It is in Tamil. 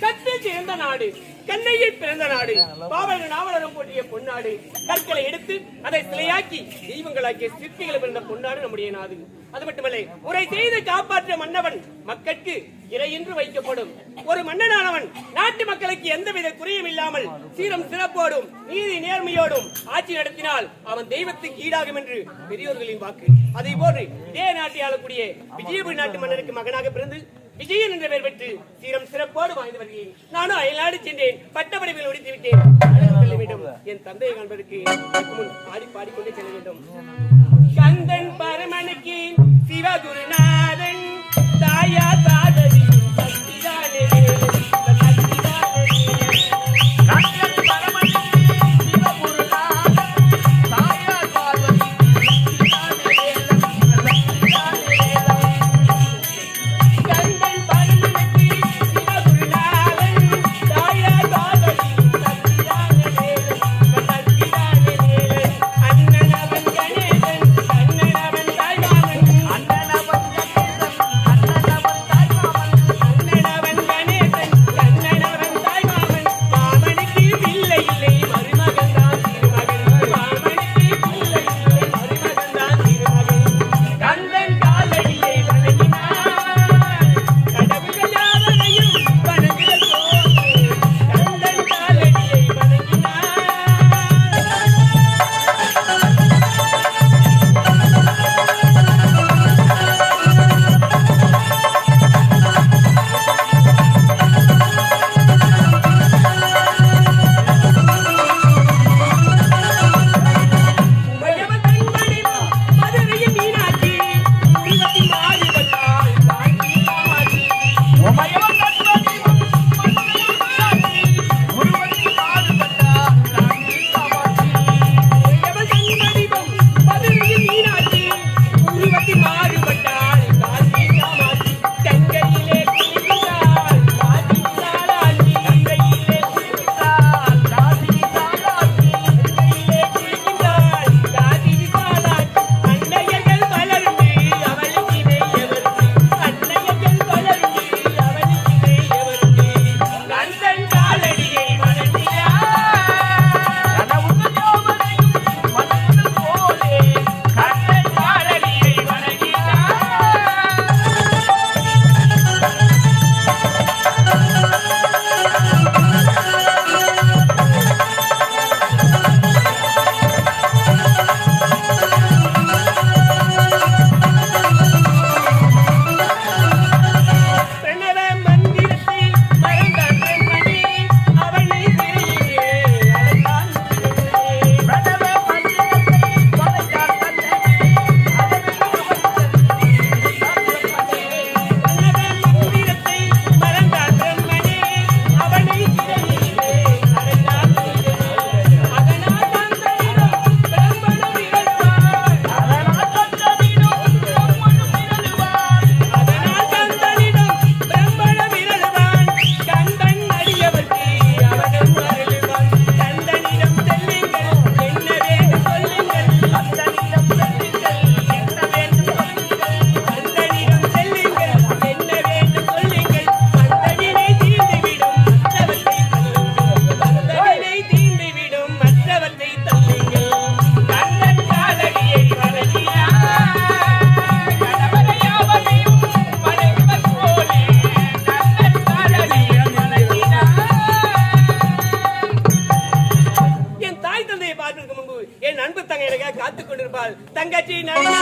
நாடு கண்ணையை பிறந்த நாடு பாவலர் நாவலரும் போற்றிய பொன்னாடு. கற்களை எடுத்து அதை சிலையாக்கி தெய்வங்களாக்கிய சிற்பிகளை பிறந்த பொன்னாடு நம்முடைய நாடு. அது மட்டுமல்ல உரை செய்து காப்பாற்ற மன்னவன் மக்களுக்கு இறை என்று வைக்கப்படும். ஒரு மன்னனானவன் நாட்டு மக்களுக்கு எந்தவித குறையும் இல்லாமல் சீரம் சிறப்போடும் நீதி நேர்மையோடும் ஆட்சி நடத்தினால் அவன் தெய்வத்துக்கு ஈடாகும் என்று பெரியோர்களின் வாக்கு. அதே போன்று இதே நாட்டை ஆளக்கூடிய விஜயபுரி நாட்டு மன்னருக்கு மகனாக பிறந்து விஜயன் என்ற பெயர் பெற்று சீரம் சிறப்போடு வாழ்ந்து வருகிறேன். நானும் அயல்நாடு சென்றேன். பட்டப்படிப்பில் முடித்து விட்டேன். செல்ல வேண்டும். என் தந்தையை காண்பதற்கு முன் பாடி பாடிக்கொண்டே செல்ல வேண்டும். கந்தன் பரமனுக்கு சிவகுருநாதன் தாயா தாதரி என் தாய் தந்தையை என் அன்பு தங்கை எனக்காக கொண்டிருப்பாள் தங்கச்சி நன்னா